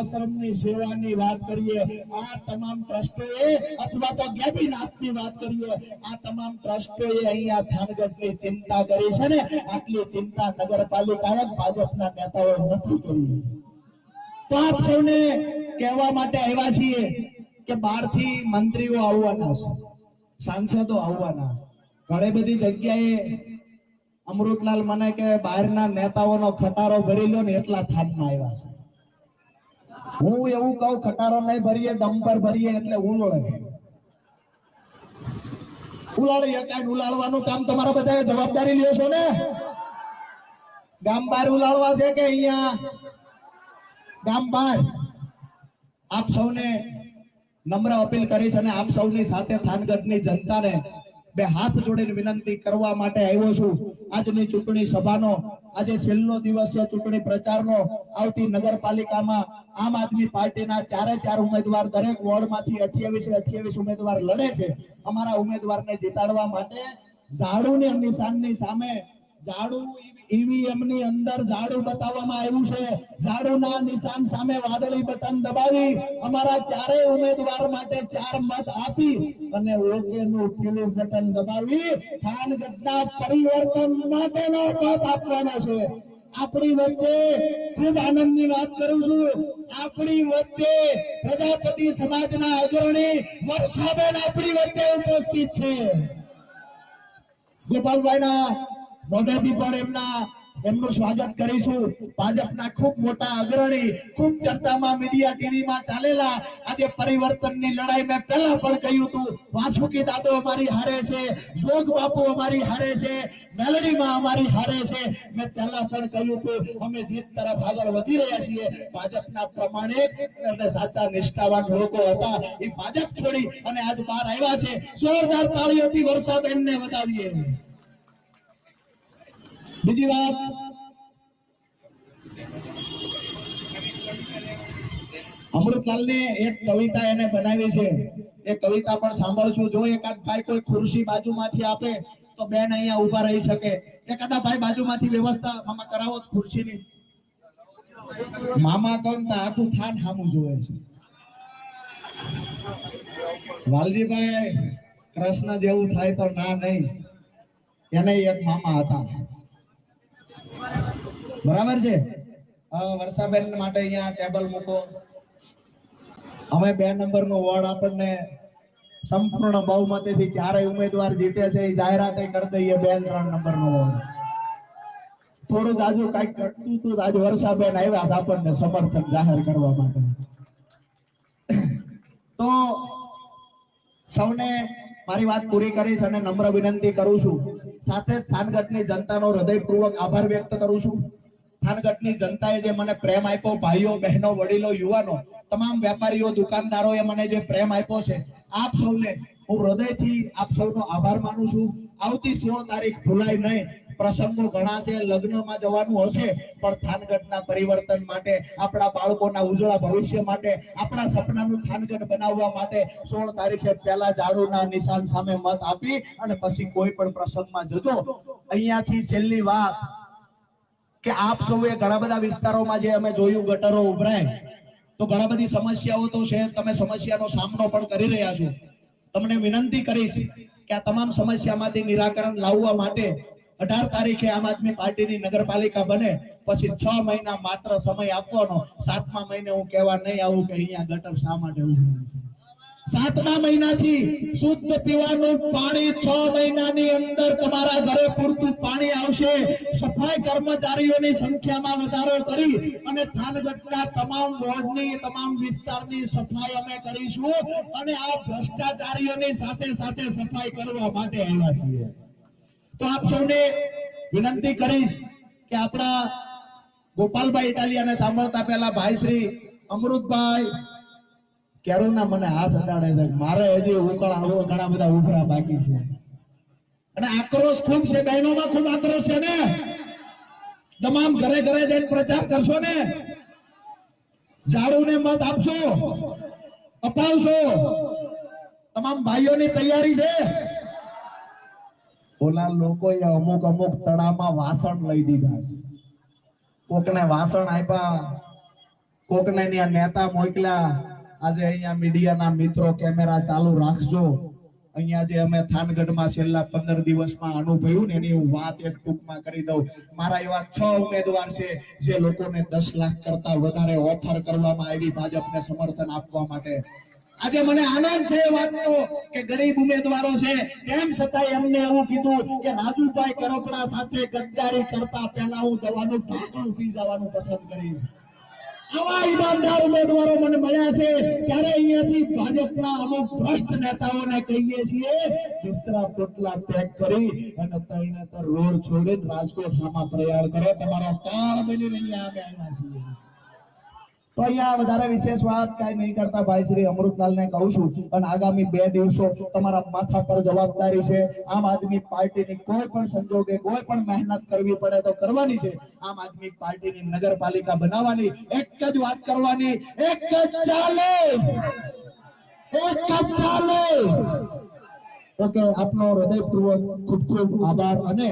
આશ્રમની સેવાની વાત કરીએ, આ તમામ ટ્રસ્ટોએ, અથવા તો ગેબીનાથની વાત કરીએ, આ તમામ ટ્રસ્ટોએ અહીંયા થાનગઢની ચિંતા કરી છે ને, આટલી ચિંતા નગરપાલિકાએ ભાજપના નેતાઓ નથી કરી. તો આપ સૌને કહેવા માટે આવ્યા છીએ કે બહારથી મંત્રીઓ આવવાના છે, સાંસદો આવવાના. ઘણી બધી જગ્યાએ અમૃતલાલ મને કે બહારના નેતાઓનો ખટારો ભરી લો ને એટલા થાનમાં આવ્યા છે. હું એવું કહું, ખટારો નહીં ભરીએ, ડમ્પર ભરીએ એટલે ઉલોળે. ઉલાળી કાંઈ ઉલાળવાનું કામ તમારા બધાએ જવાબદારી લ્યો છો ને? ગામ બહાર ઉલાળવા છે કે અહીંયા? ગામ બહાર. આપ સૌને નમ્ર અપીલ કરીશ અને આપ સૌની સાથે થાનગઢની જનતાને બે હાથ જોડીને વિનંતી કરવા માટે આવ્યો છું. આજની ચૂંટણી સભાનો, આજે છેલ્લો દિવસ ચૂંટણી પ્રચારનો. આવતી નગરપાલિકામાં આમ આદમી પાર્ટીના ચારે ચાર ઉમેદવાર દરેક વોર્ડમાંથી અઠ્યાવીસ અઠ્યાવીસ ઉમેદવાર લડે છે. અમારા ઉમેદવારને જીતાડવા માટે ઝાડુની નિશાનની સામે ઝાડુ ઈવીએમની અંદર ઝાડુ બતાવવામાં આવ્યું છે. ઝાડુના નિશાન સામે વાદળી બટન દબાવી અમારા ચારેય ઉમેદવાર માટે ચાર મત આપી અને ઓકે નું પીળું બટન દબાવી ખાનગઢના પરિવર્તન માટેનો મત આપવાનો છે. આપણી વચ્ચે ખૂબ આનંદની વાત કરું છું. આપણી વચ્ચે પ્રજાપતિ સમાજના અગ્રણી વર્ષાબેન આપણી વચ્ચે ઉપસ્થિત છે. ગોપાલભાઈના મોઢેથી પણ એમના, એમનું સ્વાગત કરીશું. ભાજપના ખૂબ મોટા અગ્રણી, ખૂબ ચર્ચામાં મીડિયા ટીવીમાં ચાલેલા. આજે પરિવર્તનની લડાઈ મેં પહેલા પણ કહ્યું હતું. વાસુકી દાદો અમારી હારે છે, જોગ બાપુ અમારી હારે છે, મેલડીમાં અમારી હારે છે. મેં પહેલા પણ કહ્યું હતું, અમે જીત તરફ આગળ વધી રહ્યા છીએ. ભાજપના પ્રમાણિક અને સાચા નિષ્ઠાવાન લોકો હતા. એ ભાજપ છોડી અને આજ બહાર આવ્યા છે. જોરદાર તાળીઓથી વરસાદ એમને વધાવીએ. બીજી વાત. અમૃતલાલની એક કવિતા એને બનાવી છે. એ કવિતા પણ સાંભળશું. જો એકાદ ભાઈ કોઈ ખુરશી બાજુમાંથી આપે, તો બેન અહીંયા ઊભા રહી શકે. એકાદા ભાઈ બાજુમાંથી વ્યવસ્થા મામા કરાવો ખુરશીની. મામા કોણ તો આખું થાન સામું જોવે છે. વાલજીભાઈ, કૃષ્ણ જેવું થાય તો ના નહીં. એને એક મામા હતા. બરાબર છે? વર્ષાબેન માટે અહીંયા ટેબલ મૂકો. અમે બે નંબર નો વોર્ડ આપણને સંપૂર્ણ બહુમતીથી ચારેય ઉમેદવાર જીતે છે, એ જાહેરાત કરી દઈએ બે ત્રણ નંબર નો વોર્ડ. થોડું જાજુ કંઈક ઘટતું હતું આજે વર્ષાબેન આવ્યા છે આપણને સમર્થન જાહેર કરવા માટે. તો સૌને મારી વાત પૂરી કરીશ અને નમ્ર વિનંતી કરું છું. સાથે જ ની જનતાનો હૃદયપૂર્વક આભાર વ્યક્ત કરું છું. થાનગઢની જનતાએ જે મને પ્રેમ આપ્યો, ભાઈઓ, બહેનો, વડીલો, યુવાનો, તમામ વેપારીઓ, દુકાનદારોએ મને જે પ્રેમ આપ્યો છે, આપ સૌને હું હૃદયથી આપ સૌનો આભાર માનું છું. આવતી સોળ તારીખ ભૂલાય નહીં, પ્રસંગો ઘણા છે લગ્નમાં જવાનું હશે, પણ થાનગઢના પરિવર્તન માટે, આપણા બાળકોના ઉજળા ભવિષ્ય માટે, આપણા સપનાનું થાનગઢ બનાવવા માટે સોળ તારીખે પહેલા ઝાડુના નિશાન સામે મત આપી અને પછી કોઈ પણ પ્રસંગમાં જજો. અહીંયાથી છેલ્લી વાત કે આપ સૌએ ઘણા બધા વિસ્તારોમાં જે અમે જોયું, ગટરો ઉભરાય, તો ઘણા બધી સમસ્યાઓ તો છે, તમે સમસ્યાનો સામનો પણ કરી રહ્યા છો. તમને વિનંતી કરીશ કે આ તમામ સમસ્યામાંથી નિરાકરણ લાવવા માટે અઢાર તારીખે આમ આદમી પાર્ટીની નગરપાલિકા બને, પછી છ મહિના માત્ર સમય આપવાનો, સાતમા મહિને હું કહેવા નહીં આવું કે અહીંયા ગટર શા માટે ઉભરાય છે. સાતમા મહિનાથી શુદ્ધ પીવાનું પાણી છ મહિનાની અંદર તમારા ઘરે પૂરતું પાણી આવશે. સફાઈ કર્મચારીઓની સંખ્યામાં વધારો કરી અને થાનગઢના તમામ વોર્ડની, તમામ વિસ્તારની સફાઈ અમે કરીશું અને આ ભ્રષ્ટાચારીઓની સાથે સાથે સફાઈ કરવા માટે આવ્યા છીએ. તો આપ સૌને વિનંતી કરીશ કે આપણા ગોપાલભાઈ ઇટાલિયાને સાંભળતા પહેલા ભાઈ શ્રી અમૃતભાઈ કેરોના મને હાથ અડાડે છે મારે હજી ઉકળા ઘણા બધા ઉભરા બાકી છે. અને આક્રોશ ખૂબ છે, બહેનોમાં ખૂબ આક્રોશ છે ને? તમામ ઘરે ઘરે જઈને પ્રચાર કરશો ને? ઝાડુને મત આપશો, અપાવશો. તમામ ભાઈઓની તૈયારી છે? ઓલા લોકો અમુક અમુક તળામાં વાસણ લઈ દીધા છે. કોકને વાસણ આપ્યા, કોકને ત્યાં નેતા મોકલ્યા. આજે અહીંયા મીડિયાના મિત્રો કેમેરા ચાલુ રાખજો. અહીંયા જે અમે થાનગઢમાં છેલ્લા પંદર દિવસમાં અનુભવ્યું ને એની હું વાત એક ટૂંકમાં કરી દઉં. મારા એવા છ ઉમેદવાર છે જે લોકોને દસ લાખ કરતા વધારે ઓફર કરવામાં આવી ભાજપને સમર્થન આપવા માટે. આજે મને આનંદ છે એ વાતનો કે ગરીબ ઉમેદવારો છે તેમ છતાં એમને એવું કીધું કે રાજુભાઈ કરોકડા સાથે ગદ્દારી કરતા પહેલા હું દવાનું ઢાંકણું પી જવાનું પસંદ કરીશ. આવા ઈમાનદાર ઉમેદવારો મને મળ્યા છે, ત્યારે અહીંયાથી ભાજપના અમુક ભ્રષ્ટ નેતાઓને કહીએ છીએ, બિસ્તરા પોટલા પેક કરી અને તઈને તો રોડ છોડીને રાજકોટ સામા પ્રયાણ કરો. તમારો કાળ બની અહીંયા આવ્યા છીએ. તો અહીંયા વધારે વિશેષ વાત કઈ નહીં કરતા ભાઈ શ્રી અમૃતલાલને કહું છું. પણ આગામી બે દિવસો તમારા માથા પર જવાબદારી છે. આમ આદમી પાર્ટીની કોઈ પણ સંજોગે, કોઈ પણ મહેનત કરવી પડે તો કરવાની છે. આમ આદમી પાર્ટીની નગરપાલિકા બનાવવાની, એક જ વાત કરવાની, એક જ ચાલે. એક જ ચાલે. ઓકે આપનો હૃદયપૂર્વક ખૂબ ખૂબ આભાર અને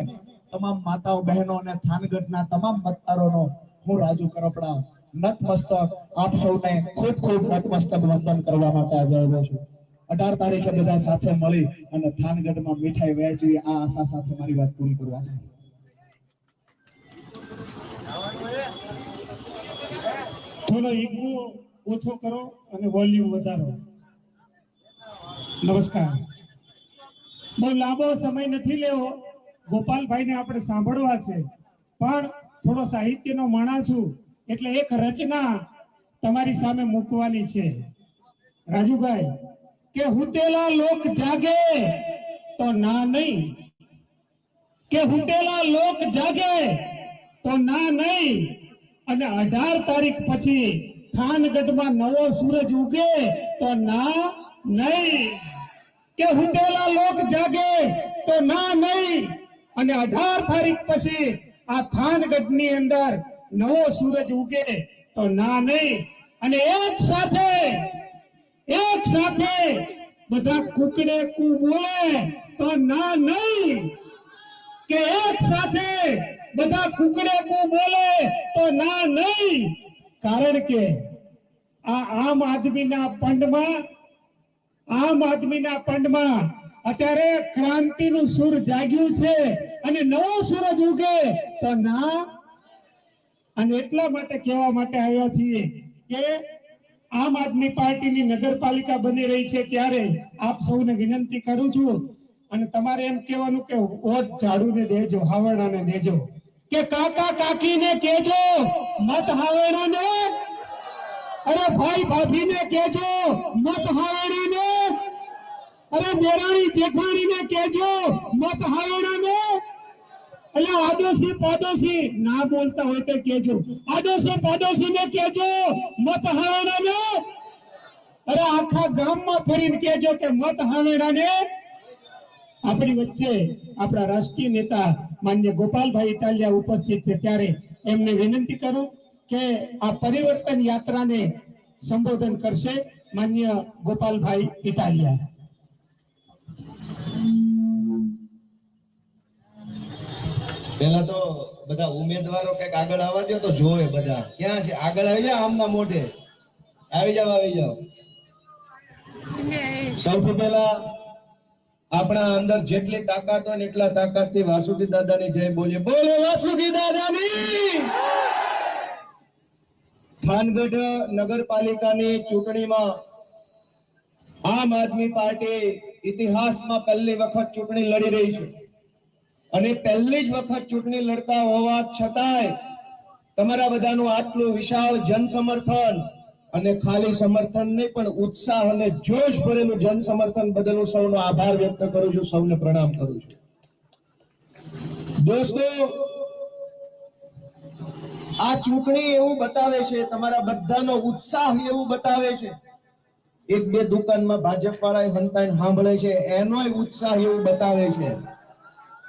તમામ માતાઓ, બહેનો અને થાનગઢના તમામ મતદારોનો હું રાજુ કરપડા નતમસ્તક. આપ સૌને ખૂબ ખૂબ નતમસ્તક વંદન કરવા માટે આજે આવ્યો છું. અઢાર તારીખે બધા સાથે મળી અને થાનગઢમાં મીઠાઈ વહેંચવી, આ આશા સાથે મારી વાત પૂરી કરવા થોડો ઈગો ઓછો કરો અને વોલ્યુમ વધારો. નમસ્કાર. બહુ લાંબો સમય નથી લેવો. ગોપાલભાઈને આપણે સાંભળવા છે. પણ થોડો સાહિત્યનો માણા છું. એટલે એક રચના તમારી સામે મૂકવાની છે. રાજુભાઈ, કે હુટેલા લોક જાગે તો ના નહીં. કે હુટેલા લોક જાગે તો ના નહીં. અને અઢાર તારીખ પછી ખાનગઢમાં નવો સૂરજ ઉગે તો ના નહીં. કે હુટેલા લોક જાગે તો ના નહીં. અને અઢાર તારીખ પછી આ થાનગઢની અંદર નવો સૂરજ ઉગે તો ના નહીં. અને એક સાથે એક સાથે બધા કુકડે કુ બોલે તો ના નહીં. કે એક સાથે બધા કુકડે કુ બોલે તો ના નહીં. કારણ કે આ આમ આદમીના પંડમાં, આમ આદમીના પંડમાં અત્યારે ક્રાંતિનું સૂર જાગ્યું છે અને નવો સૂરજ ઉગે તો ના અને એટલા માટે કહેવા માટે આવ્યા છીએ કે આમ આદમી પાર્ટીની નગરપાલિકા બની રહી છે ત્યારે આપ સૌને વિનંતી કરું છું અને તમારે એમ કહેવાનું કે ઓત ઝાડુને દેજો હાવરણાને દેજો. કે કાકા કાકીને કેજો મત હાવરણાને અરે ભાઈ ભાભીને કેજો મત હાવરણાને અરે દેરાણી જેઠાણીને કેજો મત હાવડાને. એટલે આડોશી પાડોશી ના બોલતા હોય તો કેજો આડોશી પાડોશી ને કેજો મત હાવેરાને. અરે આખા ગામમાં ફરીને કેજો કે, મત હાવેરાને. આપણી વચ્ચે આપણા રાષ્ટ્રીય નેતા માન્ય ગોપાલભાઈ ઇટાલિયા ઉપસ્થિત છે. ત્યારે એમને વિનંતી કરું કે આ પરિવર્તન યાત્રાને સંબોધન કરશે માન્ય ગોપાલભાઈ ઇટાલિયા. પેલા તો બધા ઉમેદવારો કંઈક આગળ આવવા દો તો જોવે બધા. ક્યાં છે? આગળ આવી જાવ આમના મોઢે. આવી જાવ આવી જાવ સૌથી પહેલા આપણા અંદર જેટલી તાકાત હોય એટલા તાકાતથી વાસુકી દાદાની જય બોલીએ. બોલો વાસુકી દાદાની! થાનગઢ નગરપાલિકાની ચૂંટણીમાં આમ આદમી પાર્ટી ઇતિહાસમાં પહેલી વખત ચૂંટણી લડી રહી છે. અને પહેલી જ વખત ચૂંટણી લડતા હોવા છતાંય તમારા બધાનું આટલું વિશાળ જન સમર્થન અને ખાલી સમર્થન નહીં, પણ ઉત્સાહ અને જોશ ભરેલું જન સમર્થન બદલ હું સૌનો આભાર વ્યક્ત કરું છું, સૌને પ્રણામ કરું છું. દોસ્તો, આ ચૂંટણી એવું બતાવે છે, તમારા બધાનો ઉત્સાહ એવું બતાવે છે. એક બે દુકાનમાં ભાજપ વાળા હંતાઈને સાંભળે છે, એનોય ઉત્સાહ એવું બતાવે છે.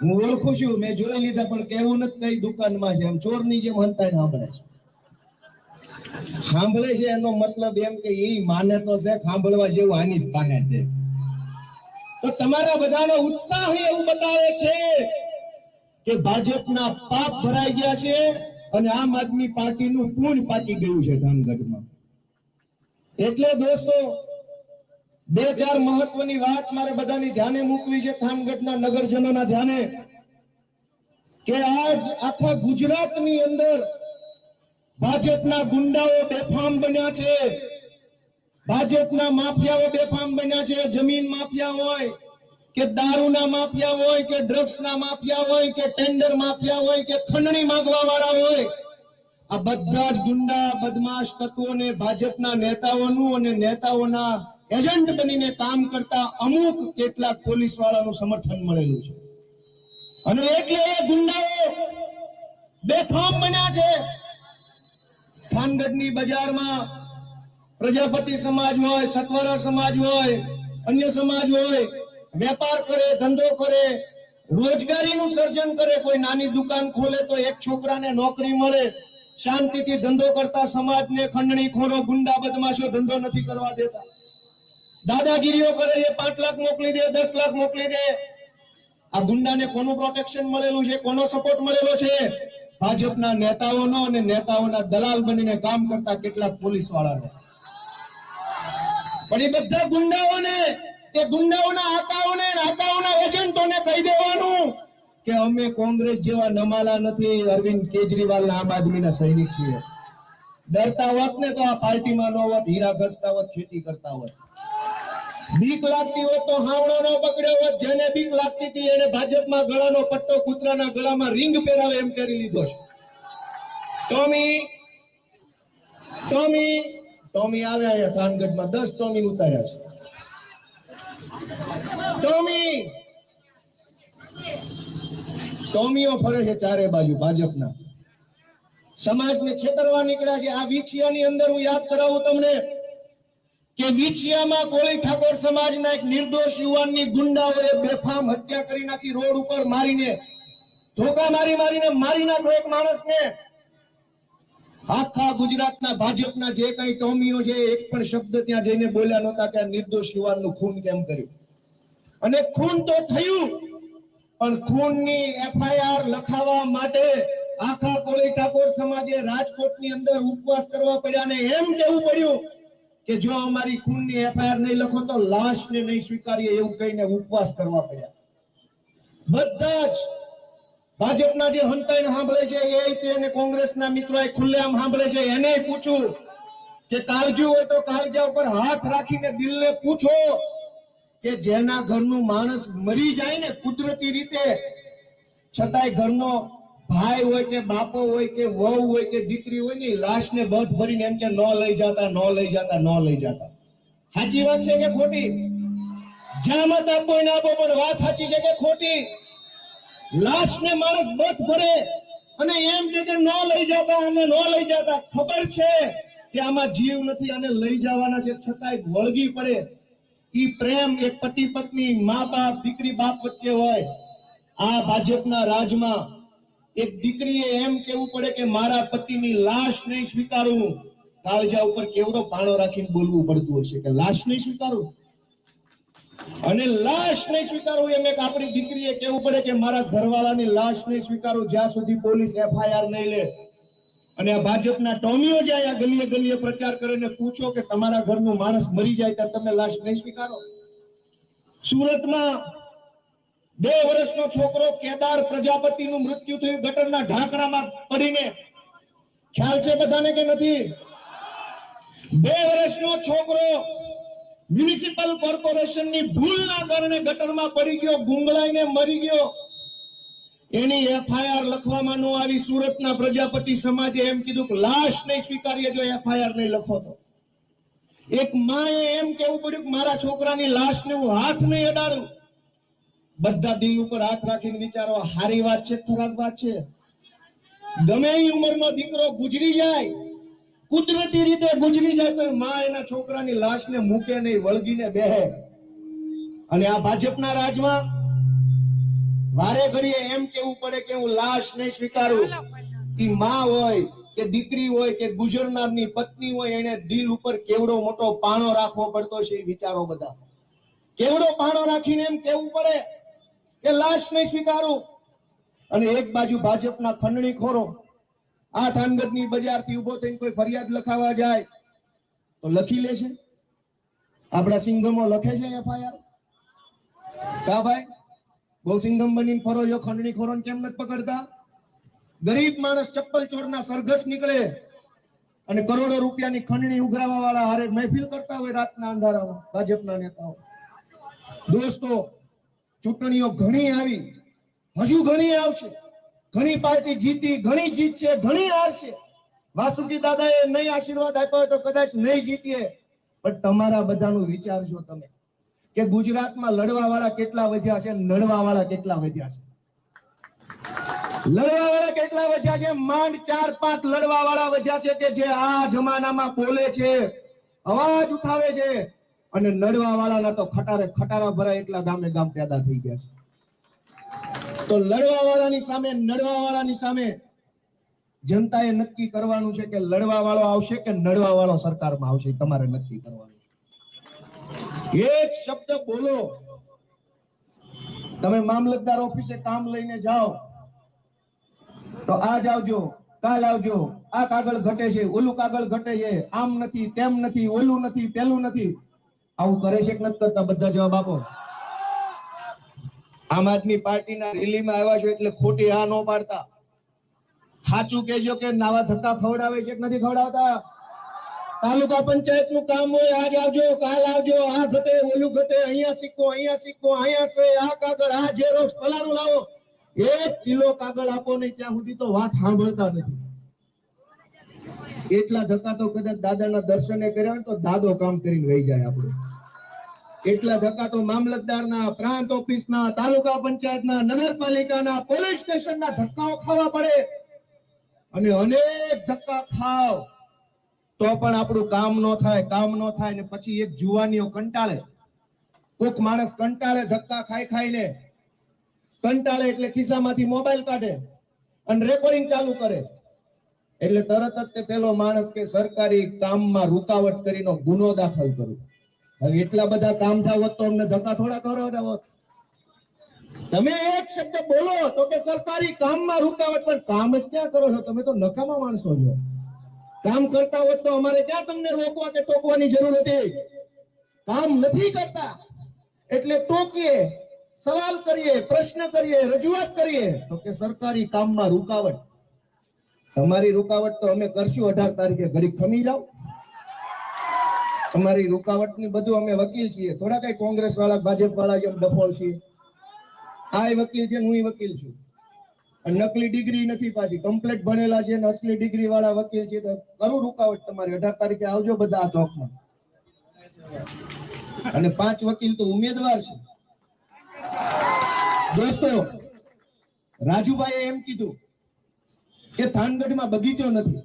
હું ઓળખું છું, મેં જોઈ લીધા, પણ કેવું નથી કઈ દુકાનમાં છે. એમ ચોરની જેમ હંતાઈને સાંભળે છે. સાંભળે છે એનો મતલબ એમ કે એ માને તો છે, સાંભળવા જેવું આની પાસે છે. તો તમારા બધાનો ઉત્સાહ એવું બતાવે છે કે ભાજપના પાપ ભરાઈ ગયા છે અને આમ આદમી પાર્ટીનું પૂન પાકી ગયું છે ધામગઢમાં એટલે દોસ્તો બે ચાર મહત્વની વાત મારે બધાની ધ્યાને મૂકવી છે થાનગઢના નગરજનોના ધ્યાને, કે આજ આખા ગુજરાતની અંદર ભાજપના ગુંડાઓ બેફામ બન્યા છે. ભાજપના માફિયાઓ બેફામ બન્યા છે. જમીન માફિયા હોય, કે દારૂના માફિયા હોય, કે ડ્રગ્સના માફિયા હોય, કે ટેન્ડર માફિયા હોય, કે ખંડણી માંગવા વાળા હોય, આ બધા જ ગુંડા, બદમાશ તત્વોને ભાજપના નેતાઓનું અને નેતાઓના એજન્ટ બનીને કામ કરતા અમુક કેટલાક પોલીસ વાળાનું સમર્થન મળેલું છે. અને એટલે એ ગુંડાઓ બેફામ બન્યા છે. થાનગઢની બજારમાં પ્રજાપતિ સમાજ હોય, સતવારા સમાજ હોય, અન્ય સમાજ હોય, વેપાર કરે, ધંધો કરે, રોજગારીનું સર્જન કરે, કોઈ નાની દુકાન ખોલે તો એક છોકરાને નોકરી મળે, શાંતિથી ધંધો કરતા સમાજને ખંડણી ખોરો ગુંડા બદમાશો ધંધો નથી કરવા દેતા. દાદાગીરીઓ કરે પાંચ લાખ મોકલી દે, દસ લાખ મોકલી દે. આ ગુંડાને કોનું પ્રોટેક્શન મળેલું છે, કોનો સપોર્ટ મળેલો છે? ભાજપના નેતાઓનો અને નેતાઓના દલાલ બનીને કામ કરતા કેટલાક પોલીસ વાળાનો પણ એ બધા ગુંડાઓને, એ ગુંડાઓના આકાઓને આકાઓના એજન્ટોને કહી દેવાનું કે અમે કોંગ્રેસ જેવા નમાલા નથી, અરવિંદ કેજરીવાલ આમ આદમીના સૈનિક છીએ. ડરતા હોત ને તો આ પાર્ટીમાં ન હોત, હીરા ઘસતા હોત, ખેતી કરતા હોત. બીક લાગતી હોત તો હાવડો નો પકડ્યો હોત જેને બીક લાગતી હતી એને ભાજપમાં ગળાનો પટ્ટો કૂતરાના ગળામાં રિંગ પહેરાવે એમ કરી લીધો છે. ટોમી ટોમી ટોમી આવ્યા અહીંયા થાનગઢમાં. દસ ટોમી ઉતાર્યા છે. ટોમી, ટોમીઓ ફરે છે ચારે બાજુ ભાજપના. સમાજને છેતરવા નીકળ્યા છે. આ વિછિયાની અંદર હું યાદ કરાવું તમને. કે વિછિયામાં કોળી ઠાકોર સમાજના એક નિર્દોષ યુવાનની ગુંડાઓએ બેફામ હત્યા કરી નાખી, રોડ ઉપર મારીને, ધોકા મારી મારીને મારી નાખો એક માણસને. આખા ગુજરાતના ભાજપના જે કઈ ટોમીઓ છે, એક પણ શબ્દ ત્યાં જઈને બોલ્યા નહોતા કે નિર્દોષ યુવાનનું ખૂન કેમ કર્યું? અને ખૂન તો થયું, પણ ખૂનની એફઆઈઆર લખાવવા માટે આખા કોળી ઠાકોર સમાજે રાજકોટની અંદર ઉપવાસ કરવા પડ્યા અને એમ કેવું પડ્યું કે જો અમારી ખૂનની એફઆઈઆર નહીં લખો તો લાશને નહીં સ્વીકારીએ એવું કહીને ઉપવાસ કરવા પડ્યા. બધા જ ભાજપના જે હંતાઈને સાંભળે છે, એ તે અને કોંગ્રેસના મિત્રો ખુલ્લેઆમ સાંભળે છે. એને પૂછું કે કાળજી હોય તો કાળજા ઉપર હાથ રાખીને દિલને પૂછો કે જેના ઘરનું માણસ મરી જાય ને કુદરતી રીતે, છતાંય ઘરનો ભાઈ હોય કે બાપો હોય કે વહુ હોય કે દીકરી હોય ને લાશને બધ ભરીને એમ કે ન લઈ જતા, ન લઈ જતા, ન લઈ જતા. સાચી વાત છે કે ખોટી? જામત આપો ને આપો, પણ વાત સાચી છે કે ખોટી? લાશને માણસ બધ ભરે અને એમ કે ન લઈ જતા અને ન લઈ જતા. ખબર છે કે આમાં જીવ નથી અને લઈ જવાના છે, છતાંય વળગી પડે. ઈ પ્રેમ એક પતિ પત્ની મા બાપ દીકરી બાપ વચ્ચે હોય. આ ભાજપના રાજમાં એક દીકરીએ એમ કેવું પડે કે મારા પતિની લાશ નહીં સ્વીકારું? કાળજા ઉપર કેવડો પાણો રાખીને બોલવું પડતું હશે કે લાશ નહીં સ્વીકારું? અને લાશ નહીં સ્વીકારવું એમ એક આપણી દીકરીએ કેવું પડે કે મારા ઘરવાળાની લાશ નહીં સ્વીકારું, જ્યાં સુધી પોલીસ એફઆઈઆર નહીં લે. અને આ ભાજપના ટોમીઓ જાય આ ગલીએ ગલીએ પ્રચાર કરીને પૂછો કે તમારા ઘરનો માણસ મરી જાય ત્યારે તમે લાશ નહીં સ્વીકારો? સુરતમાં બે વર્ષનો છોકરો કેદાર પ્રજાપતિનું મૃત્યુ થયું, ગટરના ઢાંકણામાં પડીને. ખ્યાલ છે બધાને કે નથી? બે વર્ષનો છોકરો મ્યુનિસિપલ કોર્પોરેશનની ભૂલના કારણે ગટરમાં પડી ગયો, ગુંગળાઈને મરી ગયો. એની એફઆઈઆર લખવામાં ન આવી, સુરતના પ્રજાપતિ સમાજે એમ કીધું કે લાશ નહીં સ્વીકારીએ જો એફઆઈઆર નહીં લખો તો. એક માએ એમ કેવું પડ્યું કે મારા છોકરાની લાશને હું હાથ નહીં અડાડું. બધા દિલ ઉપર હાથ રાખીને વિચારો હારી વાત છે, ખરાબ વાત છે? ગમે એ ઉંમરનો દીકરો ગુજરી જાય, કુદરતી રીતે ગુજરી જાય તો માં એના છોકરાની લાશને મૂકે નહીં, વળગીને બેહે. અને આ ભાજપના રાજમાં વારે ઘડીએ એમ કેવું પડે કે હું લાશ નહીં સ્વીકારું. એ માં હોય કે દીકરી હોય કે ગુજરનારની પત્ની હોય, એને દિલ ઉપર કેવડો મોટો પાણો રાખવો પડતો છે એ વિચારો બધા. કેવડો પાણો રાખીને એમ કેવું પડે? કે લાશ નહીં સ્વીકારું. અને એક બાજુ ભાજપના ખંડણી ખોરો આ થાનગઢની બજારથી ઊભો થઈને કોઈ ફરિયાદ લખાવા જાય તો લખી લે છે. આપણા સિંઘમો લખે છે એફઆઈઆર. કા ભાઈ? બહુ સિંઘમ બનીને ફરો છો ખંડણી ખોરોને કેમ નથી પકડતા? ગરીબ માણસ ચપ્પલ ચોરના સરઘસ નીકળે અને કરોડો રૂપિયાની ખંડણી ઉઘરાવા વાળા હારે મહેફિલ કરતા હોય રાતના અંધારામાં ભાજપના નેતાઓ. દોસ્તો ચૂંટણીઓ ઘણી આવી હજુ ઘણી આવશે. ઘણી પાર્ટી જીતી, ઘણી જીતશે, ઘણી હારશે. વાસુકી દાદાએ નહીં આશીર્વાદ આપ્યો તો કદાચ નહીં જીતીએ. પણ તમારા બધાનું વિચારજો તમે, કે ગુજરાતમાં લડવા વાળા કેટલા વધ્યા છે નડવા વાળા કેટલા વધ્યા છે? લડવા વાળા કેટલા વધ્યા છે? માંડ ચાર પાંચ લડવા વાળા વધ્યા છે કે જે આ જમાનામાં બોલે છે, અવાજ ઉઠાવે છે. અને નડવા વાળાના તો ખટારે ખટારા ભરાય એટલા ગામે ગામ પેદા થઈ ગયા છે. તો લડવા વાળાની સામે નડવા વાળાની સામે જનતાએ નક્કી કરવાનું છે કે લડવા વાળો આવશે કે નડવા વાળો સરકારમાં આવશે તમારે નક્કી કરવાનું એક શબ્દ બોલો. તમે મામલતદાર ઓફિસે કામ લઈને જાઓ. તો આજ આવજો, કાલ આવજો. આ કાગળ ઘટે છે, ઓલું કાગળ ઘટે છે. આમ નથી, તેમ નથી, ઓલું નથી, પેલું નથી. આવું કરે છે કે નથી કરતા? બધા જવાબ આપો. આમ આદમી પાર્ટીના રેલીમાં આવ્યા છો એટલે ખોટી આ ન પાડતા. સાચું કેજો કે નાવા ધક્કા ખવડાવે છે કે નથી ખવડાવતા? તાલુકા પંચાયતનું કામ હોય, આજ આવજો, કાલ આવજો, આ ઘટે, ઓલું ઘટે, અહીંયા સિક્કો અહીંયા સિક્કો અહીંયા છે આ કાગળ, આ ઝેરોક્ષ ફલાણું લાવો. એક કિલો કાગળ આપો નહીં, ત્યાં સુધી તો વાત સાંભળતા નથી. એટલા ધક્કા તો કદાચ દાદાના દર્શને કર્યા તો દાદો કામ કરીને વહી જાય આપણું. એટલા ધક્કા તો મામલતદારના પ્રાંત ઓફિસના, તાલુકા પંચાયતના, નગરપાલિકાના, પોલીસ સ્ટેશનના ધક્કાઓ ખાવા પડે. અને અનેક ધક્કા ખાવ. તો પણ આપણું કામ ન થાય, કામ ન થાય ને પછી એક જુવાનીઓ કંટાળે. કોક માણસ કંટાળે ધક્કા ખાઈ ખાઈને. કંટાળે એટલે ખિસ્સામાંથી મોબાઈલ કાઢે અને રેકોર્ડિંગ ચાલુ કરે. એટલે તરત જ તે પેલો માણસ કે સરકારી કામમાં રૂકાવટ કરીને ગુનો દાખલ કરો. હવે એટલા બધા કામ થાવ તો અમને ધક્કા થોડા કરો તમે એક શબ્દ બોલો તો કે સરકારી કામમાં રૂકાવટ, પણ કામ જ ક્યાં કરો છો? તમે તો નકામા માણસો છો. કામ કરતા હોત તો અમારે ક્યાં તમને રોકવા કે ટોકવાની જરૂર હતી? કામ નથી કરતા. એટલે ટોકીએ, સવાલ કરીએ, પ્રશ્ન કરીએ, રજૂઆત કરીએ તો કે સરકારી કામમાં રૂકાવટ તમારી રૂકાવટ તો અમે કરશું અઢાર તારીખે. ઘડી ખમી જાઓ. તમારી રૂકાવટની બધું અમે વકીલ છીએ. થોડા કઈ કોંગ્રેસ વાળા ભાજપ વાળા જેમ ડફોળ છીએ. આ વકીલ છે હું વકીલ છું. નકલી ડિગ્રી નથી પાછી. કમ્પ્લેટ ભણેલા છે અસલી ડિગ્રી વાળા વકીલ છે. તો કરું રૂકાવટ તમારી. અઢાર તારીખે આવજો બધા આ ચોકમાં. અને પાંચ વકીલ તો ઉમેદવાર છે. દોસ્તો, રાજુભાઈએ એમ કીધું કે થાનગઢમાં બગીચો નથી.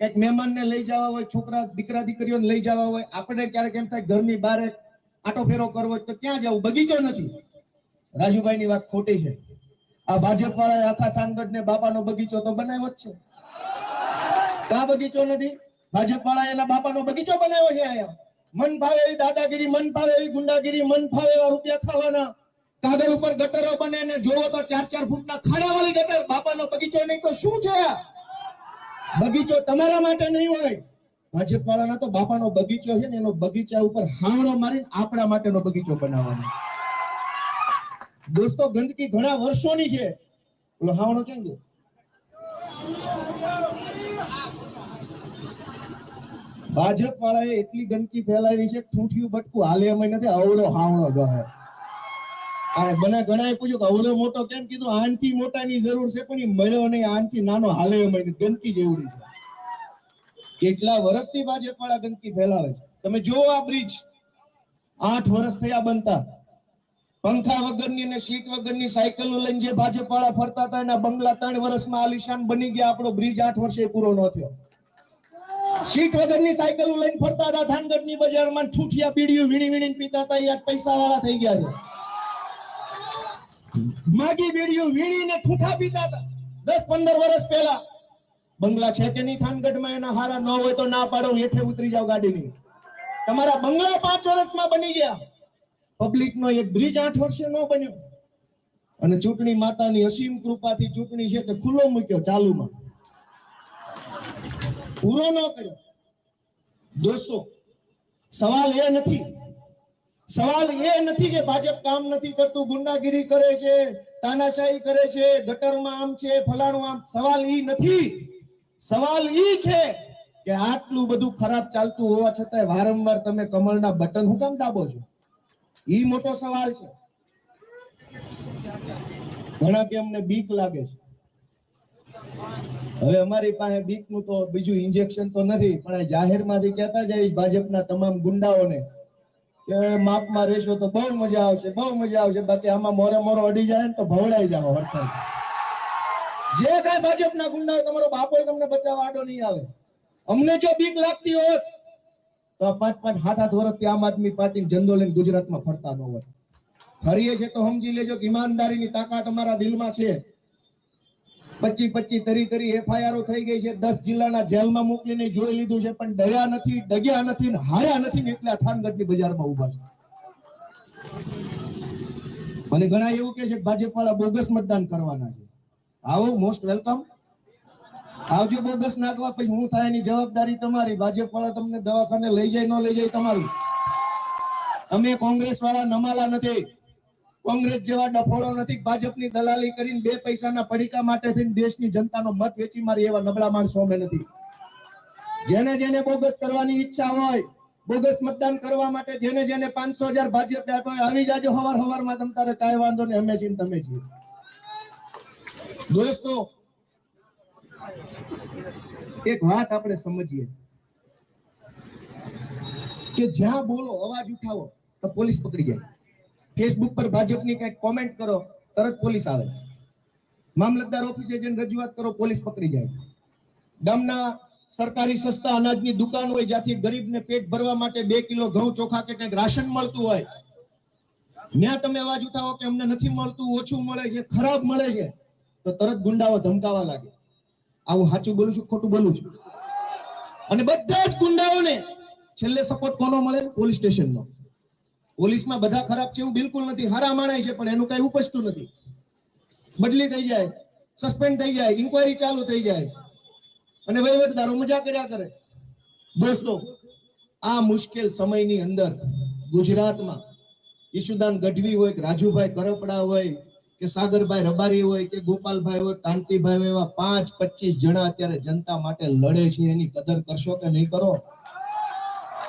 કંઈક મહેમાનને લઈ જવા હોય, છોકરા, દીકરા, દીકરીઓને લઈ જવા હોય આપણે ક્યારેક એમ થાય ઘરની બહાર આટો ફેરો કરવો તો ક્યાં જવું? બગીચો નથી. રાજુભાઈની વાત ખોટી છે. આ ભાજપ વાળા આખા થાનગઢ ને બાપાનો બગીચો તો બનાવ્યો જ છે. કા બગીચો નથી? ભાજપ વાળા એના બાપાનો બગીચો બનાવ્યો છે અહીંયા. મન ભાવે એવી દાદાગીરી, મન ભાવે એવી ગુંડાગીરી, મન ફાવે એવા રૂપિયા ખાવાના. કાગળ ઉપર ગટરો બને ને જોવો તો ચાર ચાર ફૂટના ખાડા વાળી ગટર. બાપાનો બગીચો નહીં તો શું છે? બગીચો તમારા માટે નહીં હોય. ભાજપ વાળાના તો બાપાનો બગીચો છે ને એનો બગીચા ઉપર હાવડો મારીને આપણા માટેનો બગીચો બનાવવાનો. દોસ્તો, ગંદકી ઘણા વર્ષોની છે. ઓલો હાવડો કેમ ગયો? ભાજપ વાળાએ એટલી ગંદકી ફેલાવી છે ઠૂઠિયું બટકું હાલે એમ નથી અવળો હાવણો ગહે. આ બને ઘણા પૂછ્યું કે અવડો મોટો કેમ કીધું? આનથી મોટાની જરૂર છે પણ મળ્યો નહીં. આનથી નાનો હાલે ગંદકી જેવડી છે. કેટલા વર્ષથી ભાજપ વાળા ગંદકી ફેલાવે છે. તમે જુઓ આ બ્રિજ આઠ વર્ષ થયા બનતા. પંખા વગરની અને સીટ વગરની સાયકલો લઈને જે ભાજપ વાળા ફરતા હતા, એના બંગલા ત્રણ વર્ષમાં આલિશાન બની ગયા. આપણો બ્રિજ આઠ વર્ષે પૂરો ન થયો. સીટ વગરની સાયકલો લઈને ફરતા હતા. થાનગઢની બજારમાં ઠૂઠિયા બીડીયું વીણી વીણીને પીતા હતા. યાર પૈસા વાળા થઈ ગયા છે. માગી બીડીયું વીણીને ઠૂઠા પીતા હતા. દસ પંદર વર્ષ પહેલા. બંગલા છે કે નહીં થાનગઢમાં? એના હારા ન હોય તો ના પાડો હેઠે ઉતરી જાવ ગાડીની. તમારા બંગલા પાંચ વર્ષમાં બની ગયા. પબ્લિકનો એક બ્રિજ આઠ વર્ષે ન બન્યો. અને ચૂંટણી માતાની અસીમ કૃપાથી ચૂંટણી છે તે ખુલ્લો મૂક્યો ચાલુમાં. પૂરો ન કર્યો. દોસ્તો, સવાલ એ નથી સવાલ એ નથી કે ભાજપ કામ નથી કરતું, ગુંડાગીરી કરે છે, તાનાશાહી કરે છે, ગટરમાં આમ છે, ફલાણું આમ. સવાલ ઈ નથી. સવાલ ઈ છે કે આટલું બધું ખરાબ ચાલતું હોવા છતાંય વારંવાર તમે કમળના બટન હું કામ દાબો છો? ઈ મોટો સવાલ છે. ઘણા કે અમને બીક લાગે છે. હવે અમારી પાસે બીકનું તો બીજું ઇન્જેક્શન તો નથી, પણ જાહેરમાંથી કહેતા જાય ભાજપના તમામ ગુંડાઓને. માપમાં રહેશો તો બહુ મજા આવશે, બહુ મજા આવશે. બાકી આમાં મોરે મોરો અડી જાય ને તો ભવડાઈ જાવ હડતાલ જે કાંઈ ભાજપના ગુંડાઓ તમારો બાપો તમને બચાવવા આડો નહીં આવે. અમને જો બીક લાગતી હોત, તો પાંચ પાંચ સાત આઠ વર્ષથી આમ આદમી પાર્ટી ઝંડો લઈને ગુજરાતમાં ફરતા ન હોત. ફરીએ છે તો સમજી લેજો કે ઈમાનદારીની તાકાત અમારા દિલમાં છે. પચી પચી તરી તરી એફઆઈઆરો થઈ ગઈ છે. દસ જિલ્લાના જેલમાં મોકલીને જોઈ લીધું છે, પણ ડર્યા નથી, ડગ્યા નથી ને હાર્યા નથી ને એટલે આ થાનગઢની બજારમાં ઊભા છે. મને ઘણા એવું કે છે ભાજપ વાળા બોગસ મતદાન કરવાના છે. આવો મોસ્ટ વેલકમ આવજો બોગસ નાખવા, પછી હું થાય એની જવાબદારી તમારી. ભાજપ વાળા તમને દવાખાને લઈ જાય, ન લઈ જાય તમારી. અમે કોંગ્રેસ વાળા નમાલા નથી. કોંગ્રેસ જેવા ડફોળો નથી. ભાજપની દલાલી કરીને બે પૈસાના પડીકા માટે થઈને દેશની જનતાનો મત વેચી મારી એવા નબળા માણસો અમે નથી. જેને જેને બોગસ કરવાની ઈચ્છા હોય, બોગસ મતદાન કરવા માટે જેને જેને પાંચસો હજાર ભાજપ હોય, આવી જાજો હવાર હવારમાં તમ તારે કાંઈ વાંધો ને અમે છીએ તમે છીએ. દોસ્તો, એક વાત આપણે સમજીએ કે જ્યાં બોલો, અવાજ ઉઠાવો, તો પોલીસ પકડી જાય. ફેસબુક પર ભાજપની કંઈક કોમેન્ટ કરો, તરત પોલીસ આવે. મામલતદાર ઓફિસે જઈને રજૂઆત કરો, પોલીસ પકડી જાય. ગામના સરકારી સસ્તા અનાજની દુકાન હોય જ્યાંથી ગરીબને પેટ ભરવા માટે બે કિલો ઘઉં ચોખા કે કંઈક રાશન મળતું હોય ત્યાં તમે અવાજ ઉઠાવો કે અમને નથી મળતું, ઓછું મળે છે, ખરાબ મળે છે, તો તરત ગુંડાઓ ધમકાવા લાગે. આવું સાચું બોલું છું ખોટું બોલું છું? અને બધા જ ગુંડાઓને છેલ્લે સપોર્ટ કોનો મળે? પોલીસ સ્ટેશનનો. પોલીસમાં બધા ખરાબ છે, એવું બિલકુલ નથી. હારા માણાય છે, પણ એનું કઈ ઉપજતું નથી. બદલી થઈ જાય સસ્પેન્ડ થઈ જાય ઇન્કવાયરી ચાલુ થઈ જાય. અને વહીવટદારો મજા કર્યા કરે. દોસ્તો, આ મુશ્કેલ સમયની અંદર ગુજરાતમાં ઈશુદાન ગઢવી હોય કે રાજુભાઈ કરપડા હોય કે સાગરભાઈ રબારી હોય કે ગોપાલભાઈ હોય, કાંતિભાઈ હોય, એવા પાંચ, પચીસ જણા અત્યારે જનતા માટે લડે છે, એની કદર કરશો કે નહીં કરો?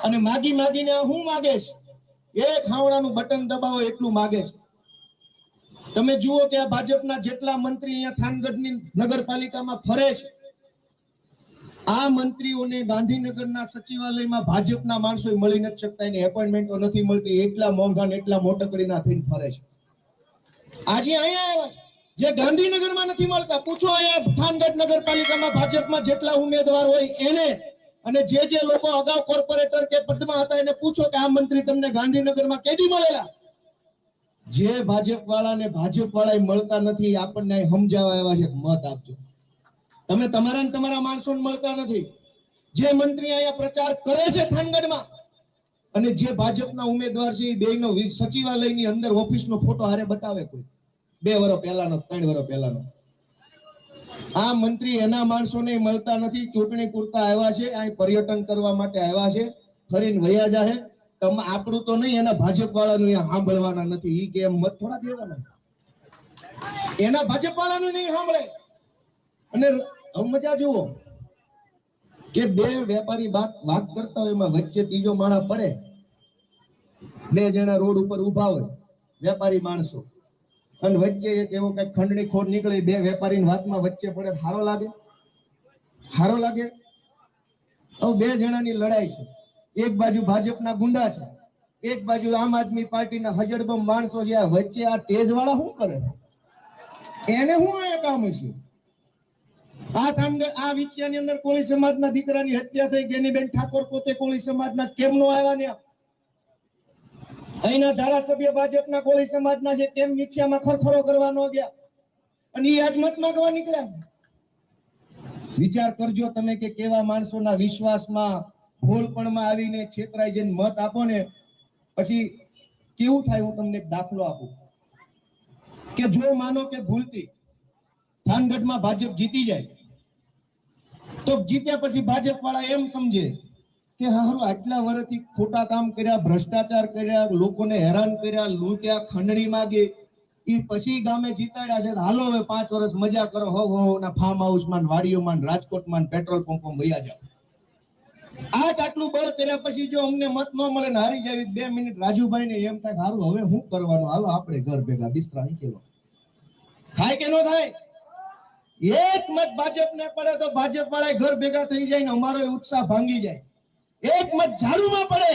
અને માગી માગીને હું માગે છે એક હાવડાનું બટન દબાવો એટલું માગે છે. તમે જુઓ કે આ ભાજપના જેટલા મંત્રી અહીંયા થાનગઢની નગરપાલિકામાં ફરે છે. આ મંત્રીઓને ગાંધીનગરના સચિવાલયમાં ભાજપના માણસો મળી નથી શકતા, એની એપોઇન્ટમેન્ટો નથી મળતી, એટલા મોંઘા ને એટલા મોટકડીના થઈને ફરે છે. આજે અહીંયા આવ્યા છે. જે ગાંધીનગરમાં નથી મળતા, પૂછો અહીંયા થાનગઢ નગરપાલિકામાં ભાજપમાં જેટલા ઉમેદવાર હોય એને અને જે જે લોકો અગાઉ કોર્પોરેટર કે પદમાં હતા, એને પૂછો કે આ મંત્રી તમને ગાંધીનગરમાં કેદી મળેલા જે ભાજપ વાળાને ભાજપ વાળા મળતા નથી, આપણને સમજાવવા આવ્યા છે મત આપજો. તમે તમારા ને તમારા માણસો મળતા નથી. જે મંત્રી અહીંયા પ્રચાર કરે છે થાનગઢમાં અને જે ભાજપના ઉમેદવાર છે, એ બેનો સચિવાલયની અંદર ઓફિસનો ફોટો હારે બતાવે કોઈ. બે વર્ષ પહેલાનો, ત્રણ વર્ષ પહેલાનો. આ મંત્રી એના માણસોને મળતા નથી, ચૂંટણી પૂરતા આવ્યા છે, અહીં પર્યટન કરવા માટે આવ્યા છે, ફરીને વયા જાહે. આપણું તો નહીં, એના ભાજપ વાળાનું સાંભળવાના નથી. ઈ કે મત થોડા દેવાના એના ભાજપ વાળાનું નહીં સાંભળે. અને મજા જુઓ કે બે વેપારી વાત કરતા હોય એમાં વચ્ચે ત્રીજો માણસ પડે. બે જણા રોડ ઉપર ઊભા હોય, વેપારી માણસો. અને વચ્ચે એક એવો કઈ ખંડણી ખોટ નીકળે, બે વેપારીની વાતમાં વચ્ચે પડે, હારો લાગે? હારો લાગે? હવે બે જણાની લડાઈ છે. એક બાજુ ભાજપના ગુંડા છે, એક બાજુ આમ આદમી પાર્ટીના હજડબમ માણસો આ વચ્ચે આ તેજ વાળા શું કરે? એને શું આ કામ છે આ કામ આ વિષયની અંદર કોળી સમાજના દીકરાની હત્યા થઈ, ગેનીબેન ઠાકોર પોતે કોળી સમાજના કેમ નો આવ્યા ને? અહીંના ધારાસભ્ય ભાજપના કોળી સમાજના છે તેમ મિથિયામાં ખરખરો કરવા ન ગયા અને એ આજ મત માંગવા નીકળ્યા વિચાર કરજો તમે કે કેવા માણસોના વિશ્વાસમાં ભોલપણમાં આવીને છેતરાઈ જઈને મત આપો ને, પછી કેવું થાય હું તમને દાખલો આપું? કે જો માનો કે ભૂલતી થાનગઢમાં ભાજપ જીતી જાય, તો જીત્યા પછી ભાજપ વાળા એમ સમજે કે હારું આટલા વર્ષથી ખોટા કામ કર્યા, ભ્રષ્ટાચાર કર્યા, લોકોને હેરાન કર્યા, લૂંટ્યા, ખંડણી માગે, એ પછી ગામે જીતાડ્યા છે. હાલો, હવે પાંચ વર્ષ મજા કરો. હો હો હો, ના ફાર્મ હાઉસમાં વાડીઓમાં રાજકોટમાં પેટ્રોલ પંપમાં વયા જાઓ. આ આટલું બળ કર્યા પછી જો અમને મત ન મળે ને હારી જાય બે મિનિટ રાજુભાઈ ને એમ થાય હારું, હવે શું કરવાનું? હાલો, આપણે ઘર ભેગા, બિસ્તરા કેવા થાય કે ન થાય? એક મત ભાજપ ને પડે તો ભાજપ વાળા ઘર ભેગા થઈ જાય ને અમારો ઉત્સાહ ભાંગી જાય. એક મત ઝાડુમાં પડે,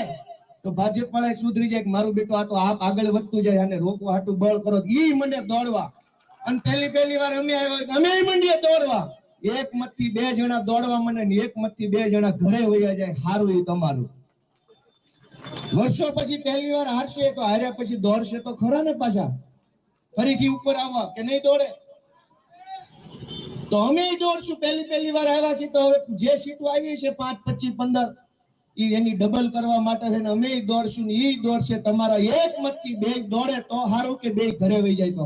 તો ભાજપ વાળા સુધરી જાય મારું બેટું આ તો આપ આગળ વધતું જાય અને રોકવા હાટું બળ કરો. ઈ મને દોડવા. અને પહેલી પહેલી વાર અમે આવ્યા અમે મંડીએ દોડવા. એક મતથી બે જણા દોડવા મને એક મતથી બે જણા ઘરે વયા જાય. હારું એ તમારું. વર્ષો પછી પહેલી વાર હારશે તો હાર્યા પછી દોડશે તો ખરા ને પાછા? ફરીથી ઉપર આવવા કે નહીં દોડે? તો અમે દોડશું. પહેલી પહેલી વાર આવ્યા છીએ તો હવે જે સીટો આવી છે, પાંચ, પચીસ, પંદર એની ડબલ કરવા માટે છે અમે દોડશું ને એ દોડશે તમારા એક મતથી બે દોડે તો સારું કે બે ઘરે વહી જાય તો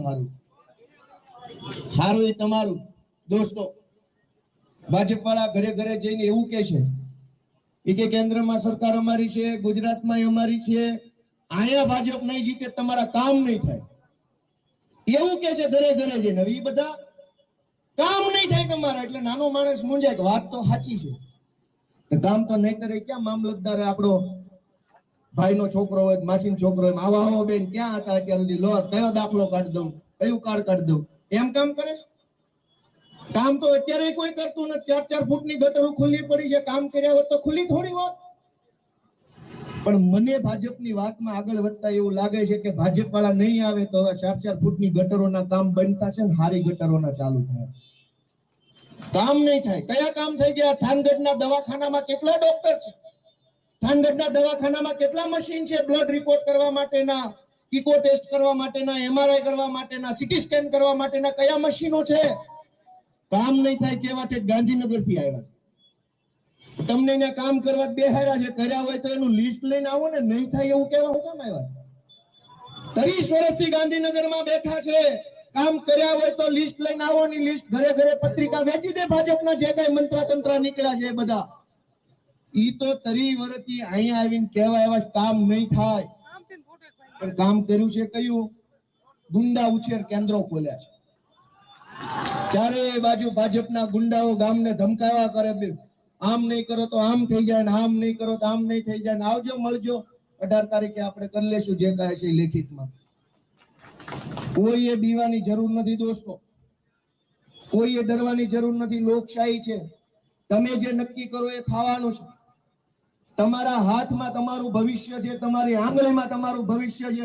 સારું એ તમારું. દોસ્તો ભાજપ વાળા ઘરે ઘરે જઈને એવું કે છે કે કેન્દ્રમાં સરકાર અમારી છે ગુજરાતમાં અમારી છે, અહીંયા ભાજપ નહીં જીતે તમારા કામ નહીં થાય. એવું કે છે ઘરે ઘરે જઈને. એ બધા કામ નહીં થાય તમારા. એટલે નાનો માણસ મૂંઝાય કે વાત તો સાચી છે. કામ તો નહીં કરે. ક્યાં મામલતદાર આપણો ભાઈનો છોકરો હોય, માસીનો છોકરો હોય, આવા હો બેન ક્યાં હતા અત્યાર સુધી? લો, કયો દાખલો કાઢ દઉં? કયું કાર્ડ કાઢ દઉં? એમ કામ કરે કામ તો અત્યારે કોઈ કરતું નથી. ચાર ચાર ફૂટની ગટરો ખુલ્લી પડી છે. કામ કર્યા હોત તો ખુલ્લી થોડી હોત. પણ મને ભાજપની વાતમાં આગળ વધતા એવું લાગે છે કે ભાજપ વાળા નહીં આવે તો હવે ચાર ચાર ફૂટની ગટરોના કામ બનતા છે ને હારી ગટરોના ચાલુ થાય. કામ નહીં થાય. કયા કામ થઈ ગયા? થાનગઢના દવાખાનામાં કેટલા ડોક્ટર છે? થાનગઢના દવાખાનામાં કેટલા મશીન છે બ્લડ રિપોર્ટ કરવા માટેના ઇકો ટેસ્ટ કરવા માટેના એમઆરઆઈ કરવા માટેના સિટી સ્કેન કરવા માટેના? કયા મશીનો છે? કામ નહીં થાય કેવા છે ગાંધીનગરથી આવ્યા છે. તમને એને કામ કરવા બેહાર્યા છે, કર્યા હોય તો એનું લિસ્ટ લઈને આવો ને, નહીં થાય એવું કેવા હું કામ આવ્યા છે? ત્રીસ વર્ષથી ગાંધીનગરમાં બેઠા છે. કામ કર્યા હોય તો લિસ્ટ લઈને આવો લિસ્ટ ઘરે ઘરે પત્રિકા વેચી દે ભાજપના. જે કઈ મંત્રતંત્ર નીકળ્યા છે બધા. ઈ તો તરી વરતી અહીંયા આવીને કહેવા એવા કામ નહીં થાય. પણ કામ કર્યું છે કયું? ગુંડા ઉછેર કેન્દ્રો ખોલ્યા છે. ચારે બાજુ ભાજપના ગુંડાઓ ગામને ધમકાવા કરે બે આમ નહીં કરો તો આમ થઈ જાય ને આમ નહીં કરો તો આમ નહીં થઈ જાય ને આવજો, મળજો. અઢાર તારીખે આપણે કરી લેશું જે કહે છે લેખિતમાં. કોઈએ બીવાની જરૂર નથી દોસ્તો. કોઈએ ડરવાની જરૂર નથી. લોકશાહી છે. તમે જે નક્કી કરો એ થવાનું છે. તમારા હાથમાં તમારું ભવિષ્ય છે. તમારી આંગળીમાં તમારું ભવિષ્ય છે.